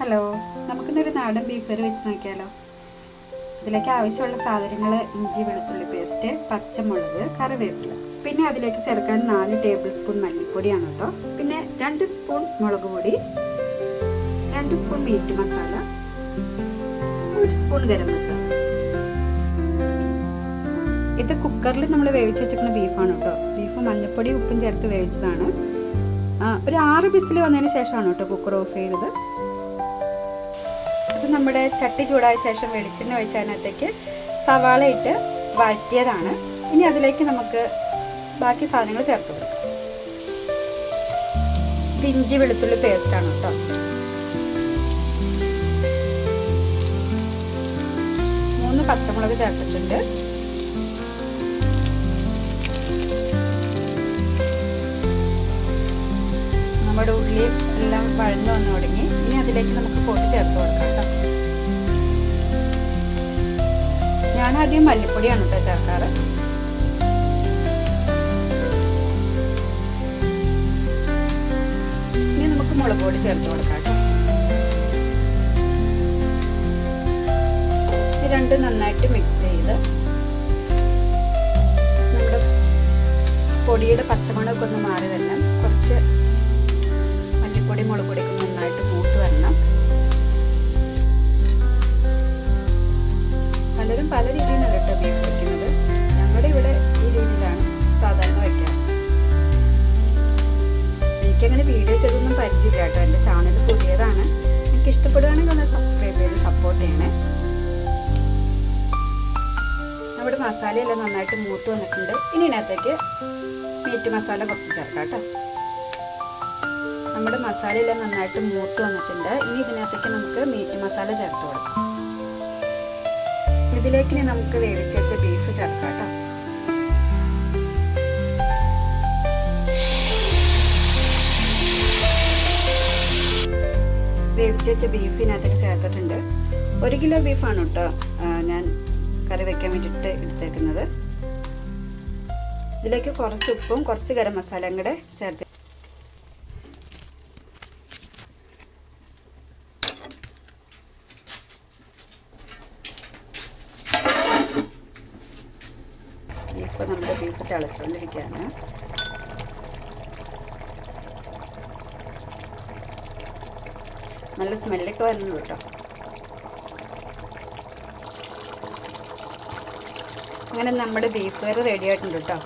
Hello നമുക്കിന്നൊരു നാടൻ beef കറി വെച്ച് നോക്കിയാലോ. ഇതിലേക്ക് ആവശ്യമുള്ള സാധനങ്ങൾ ഇഞ്ചി വെളുത്തുള്ളി പേസ്റ്റ് പച്ചമുളക് കറിവേപ്പില. പിന്നെ അതിലേക്ക് ചേർക്കാൻ നാല് ടേബിൾ സ്പൂൺ മല്ലിപ്പൊടിയാണ് കേട്ടോ. പിന്നെ രണ്ട് സ്പൂൺ മുളക് പൊടി രണ്ട് സ്പൂൺ മീറ്റ് മസാല ഒരു സ്പൂൺ ഗരം മസാല ഇത് കുക്കറിൽ നമ്മൾ വേവിച്ച് വെച്ചിരിക്കുന്ന ബീഫാണ് കേട്ടോ. ബീഫ് മഞ്ഞൾപ്പൊടി ഉപ്പും ചേർത്ത് വേവിച്ചതാണ്. ഒരു ആറ് ബിസിൽ വന്നതിന് ശേഷമാണ് കേട്ടോ കുക്കർ ഓഫ് ചെയ്തത് നമ്മുടെ ചട്ടി ചൂടായ ശേഷം വെളിച്ചെണ്ണ ഒഴിച്ചതിനകത്തേക്ക് സവാള ഇട്ട് വഴറ്റിയതാണ്. ഇനി അതിലേക്ക് നമുക്ക് ബാക്കി സാധനങ്ങൾ ചേർത്ത് കൊടുക്കാം. ഇഞ്ചി വെളുത്തുള്ളി പേസ്റ്റാണ് കേട്ടോ. മൂന്ന് പച്ചമുളക് ചേർത്തിട്ടുണ്ട്. നമ്മുടെ ഉള്ളി എല്ലാം വഴന്നു വന്നു തുടങ്ങി. ഇനി അതിലേക്ക് നമുക്ക് പൊടി ചേർത്ത് കൊടുക്കാം. ഞാൻ ആദ്യം മല്ലിപ്പൊടിയാണ് കേട്ടോ ചേർക്കാറ്. ഇനി നമുക്ക് മുളക് പൊടി ചേർത്ത് കൊടുക്കാം രണ്ട് നന്നായിട്ട് മിക്സ് ചെയ്ത് നമ്മുടെ പൊടിയുടെ പച്ചമുളകൊക്കെ ഒന്ന് മാറി തരണം കുറച്ച് മല്ലിപ്പൊടി മുളക് പൊടിയൊക്കെ നന്നായിട്ട് മൂത്ത് വരണം. പലരും പല വീഡിയോ ചെയ്തൊന്നും പരിചയമില്ല കേട്ടോ. എന്റെ ചാനൽ പുതിയതാണ്. എനിക്ക് ഇഷ്ടപ്പെടുകയാണെങ്കിൽ ഒന്ന് സബ്സ്ക്രൈബ് ചെയ്ത് സപ്പോർട്ട് ചെയ്യണേ. നമ്മുടെ മസാലയെല്ലാം നന്നായിട്ട് മൂത്ത് വന്നിട്ടുണ്ട്. ഇനി ഇതിനകത്തേക്ക് മീറ്റ് മസാല കുറച്ച് ചേർക്കാം കേട്ടോ. നമ്മുടെ മസാലയെല്ലാം നന്നായിട്ട് മൂത്ത് വന്നിട്ടുണ്ട്. ഇനി ഇതിനകത്തേക്ക് നമുക്ക് മീറ്റ് മസാല ചേർത്ത് കൊടുക്കാം. ഇതിലേക്ക് നമുക്ക് വേവിച്ച് വെച്ച ബീഫ് ചേർക്കാം കേട്ടോ. വേവിച്ച് വെച്ച ബീഫ് ഇതിനകത്തേക്ക് ചേർത്തിട്ടുണ്ട്. ഒരു കിലോ ബീഫാണ് കേട്ടോ ഞാൻ കറി വയ്ക്കാൻ വേണ്ടിയിട്ട് എടുത്തേക്കുന്നത്. ഇതിലേക്ക് കുറച്ച് ഉപ്പും കുറച്ച് ഗരം മസാലയും കൂടെ ചേർത്ത് ബീഫ് നമ്മുടെ ബീഫ് തിളച്ചുകൊണ്ടിരിക്കുകയാണ്. നല്ല സ്മെല്ലൊക്കെ വരുന്നു കേട്ടോ. അങ്ങനെ നമ്മുടെ ബീഫ് കറി റെഡി ആയിട്ടുണ്ട് കേട്ടോ.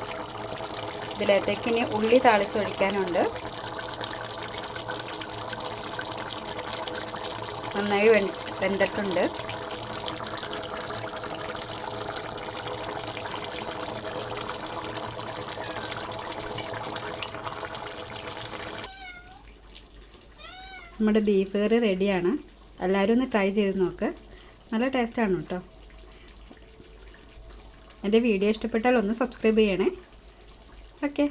ഇതിലത്തേക്ക് ഇനി ഉള്ളി താളിച്ചൊഴിക്കാനുണ്ട്. നന്നായി വെന്തിട്ടുണ്ട്. നമ്മുടെ ബീഫ് കറി റെഡിയാണ് എല്ലാവരും ഒന്ന് ട്രൈ ചെയ്ത് നോക്ക്. നല്ല ടേസ്റ്റാണ് കേട്ടോ. എന്റെ വീഡിയോ ഇഷ്ടപ്പെട്ടാൽ ഒന്ന് സബ്സ്ക്രൈബ് ചെയ്യണേ. ഓക്കെ